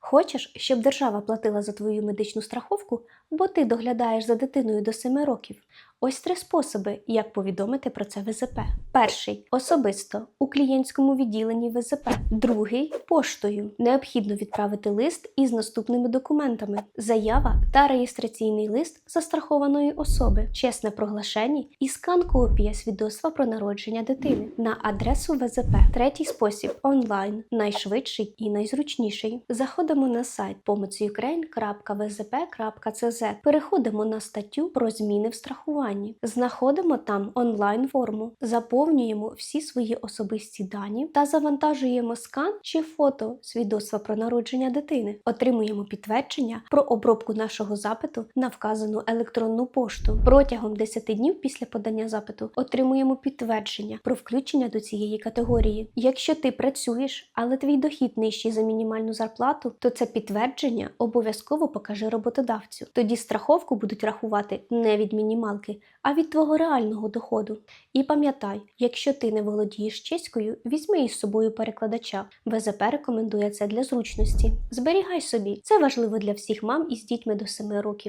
Хочеш, щоб держава платила за твою медичну страховку, бо ти доглядаєш за дитиною до 7 років. Ось три способи, як повідомити про це ВЗП. Перший особисто у клієнтському відділенні ВЗП. Другий поштою. Необхідно відправити лист із наступними документами: заява та реєстраційний лист застрахованої особи, чесне проглашення і скан-копія свідоцтва про народження дитини на адресу ВЗП. Третій спосіб онлайн, найшвидший і найзручніший. Заходимо на сайт pomocukraine.vzp.cz, переходимо на статтю про зміни в страхуванні, знаходимо там онлайн форму, заповнюємо всі свої особисті дані та завантажуємо скан чи фото свідоцтва про народження дитини. Отримуємо підтвердження про обробку нашого запиту на вказану електронну пошту. Протягом 10 днів після подання запиту отримуємо підтвердження про включення до цієї категорії. Якщо ти працюєш, але твій дохід нижчий за мінімальну зарплату, то це підтвердження обов'язково покаже роботодавцю. Тоді страховку будуть рахувати не від мінімалки, а від твого реального доходу. І пам'ятай, якщо ти не володієш чеською, візьми із собою перекладача. ВЗП рекомендує це для зручності. Зберігай собі, це важливо для всіх мам із дітьми до 7 років.